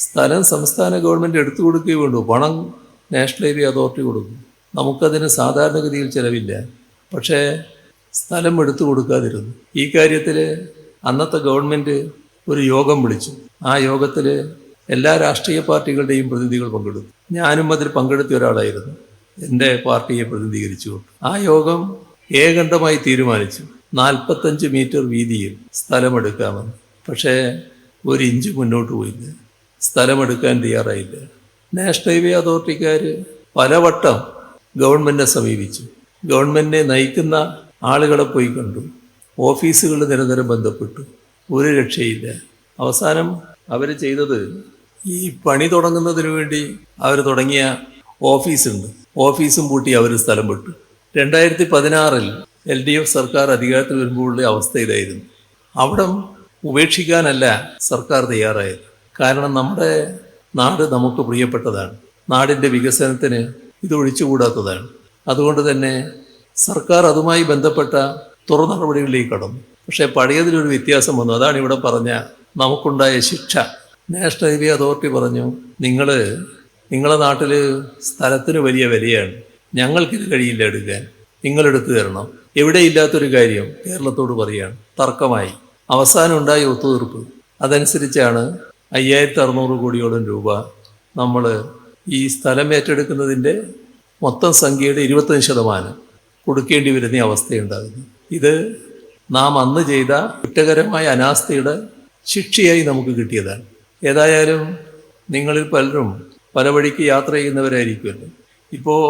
സ്ഥലം സംസ്ഥാന ഗവൺമെന്റ് എടുത്തു കൊടുക്കുകയേ വേണ്ടൂ. പണം നാഷണൽ ഏരിയ അതോറിറ്റി കൊടുക്കും. നമുക്കതിന് സാധാരണഗതിയിൽ ചിലവില്ല. പക്ഷേ സ്ഥലം എടുത്തു കൊടുക്കാതിരുന്നു. ഈ കാര്യത്തിൽ അന്നത്തെ ഗവൺമെന്റ് ഒരു യോഗം വിളിച്ചു. ആ യോഗത്തിൽ എല്ലാ രാഷ്ട്രീയ പാർട്ടികളുടെയും പ്രതിനിധികൾ പങ്കെടുത്തു. ഞാനും അതിൽ പങ്കെടുത്ത ഒരാളായിരുന്നു. എന്റെ പാർട്ടിയെ പ്രതിനിധീകരിച്ചുകൊണ്ട്. ആ യോഗം ഏകണ്ഠമായി തീരുമാനിച്ചു. നാൽപ്പത്തഞ്ച് മീറ്റർ വീതിയിൽ സ്ഥലമെടുക്കാമെന്ന്. പക്ഷേ ഒരു ഇഞ്ച് മുന്നോട്ട് പോയില്ല. സ്ഥലമെടുക്കാൻ തയ്യാറായില്ല. നാഷണൽ ഹൈവേ അതോറിറ്റിക്കാർ പലവട്ടം ഗവൺമെന്റിനെ സമീപിച്ചു. ഗവൺമെന്റിനെ നയിക്കുന്ന ആളുകളെ പോയി കണ്ടു. ഓഫീസുകൾ നിരന്തരം ബന്ധപ്പെട്ടു. ഒരു രക്ഷയില്ല. അവസാനം അവർ ചെയ്തത് ഈ പണി തുടങ്ങുന്നതിന് വേണ്ടി അവർ തുടങ്ങിയ ഓഫീസുണ്ട്. ഓഫീസും പൂട്ടി അവർ സ്ഥലം വിട്ടു രണ്ടായിരത്തി പതിനാറിൽ എൽ ഡി എഫ് സർക്കാർ അധികാരത്തിൽ വരുമ്പോഴുള്ള അവസ്ഥ ഇതായിരുന്നു. അവിടം ഉപേക്ഷിക്കാനല്ല സർക്കാർ തയ്യാറായത്. കാരണം നമ്മുടെ നാട് നമുക്ക് പ്രിയപ്പെട്ടതാണ്. നാടിന്റെ വികസനത്തിന് ഇത് ഒഴിച്ചുകൂടാത്തതാണ്. അതുകൊണ്ട് തന്നെ സർക്കാർ അതുമായി ബന്ധപ്പെട്ട തുറ നടപടികളിലേക്ക് കടന്നു. പക്ഷേ പഴയതിലൊരു വ്യത്യാസം വന്നു. അതാണ് ഇവിടെ പറഞ്ഞ നമുക്കുണ്ടായ ശിക്ഷ. നാഷണൽ ഹൈവേ അതോറിറ്റി പറഞ്ഞു നിങ്ങൾ നിങ്ങളുടെ നാട്ടിൽ സ്ഥലത്തിന് വലിയ വിലയാണ്. ഞങ്ങൾക്കിത് കഴിയില്ല എടുക്കാൻ. നിങ്ങളെടുത്തു തരണം. എവിടെയില്ലാത്തൊരു കാര്യം കേരളത്തോട് പറയുകയാണ് തർക്കമായി. അവസാനം ഉണ്ടായ ഒത്തുതീർപ്പ്. അതനുസരിച്ചാണ് അയ്യായിരത്തി അറുന്നൂറ് കോടിയോളം രൂപ നമ്മൾ ഈ സ്ഥലം ഏറ്റെടുക്കുന്നതിന്റെ മൊത്തം സംഖ്യയുടെ ഇരുപത്തഞ്ച് ശതമാനം കൊടുക്കേണ്ടി വരുന്ന അവസ്ഥയുണ്ടാകുന്നു. ഇത് നാം അന്ന് ചെയ്ത കുറ്റകരമായ അനാസ്ഥയുടെ ശിക്ഷയായി നമുക്ക് കിട്ടിയതാണ്. ഏതായാലും നിങ്ങളിൽ പലരും പല വഴിക്ക് യാത്ര ചെയ്യുന്നവരായിരിക്കുമല്ലോ. ഇപ്പോൾ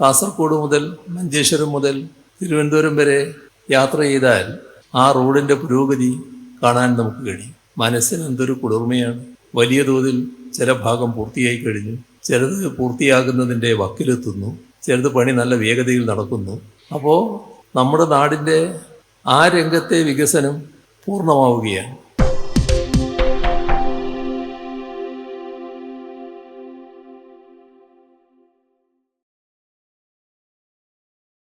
കാസർഗോഡ് മുതൽ മഞ്ചേശ്വരം മുതൽ തിരുവനന്തപുരം വരെ യാത്ര ചെയ്താൽ ആ റോഡിന്റെ പുരോഗതി കാണാൻ നമുക്ക് കഴിയും. മനസ്സിന് എന്തൊരു കുളിർമയാണ്. വലിയ തോതിൽ ചില ഭാഗം പൂർത്തിയായി കഴിഞ്ഞു. ചിലത് പൂർത്തിയാകുന്നതിന്റെ വക്കിലെത്തുന്നു. ചിലത് പണി നല്ല വേഗതയിൽ നടക്കുന്നു. അപ്പോൾ നമ്മുടെ നാടിന്റെ ആ രംഗത്തെ വികസനം പൂർണമാവുകയാണ്.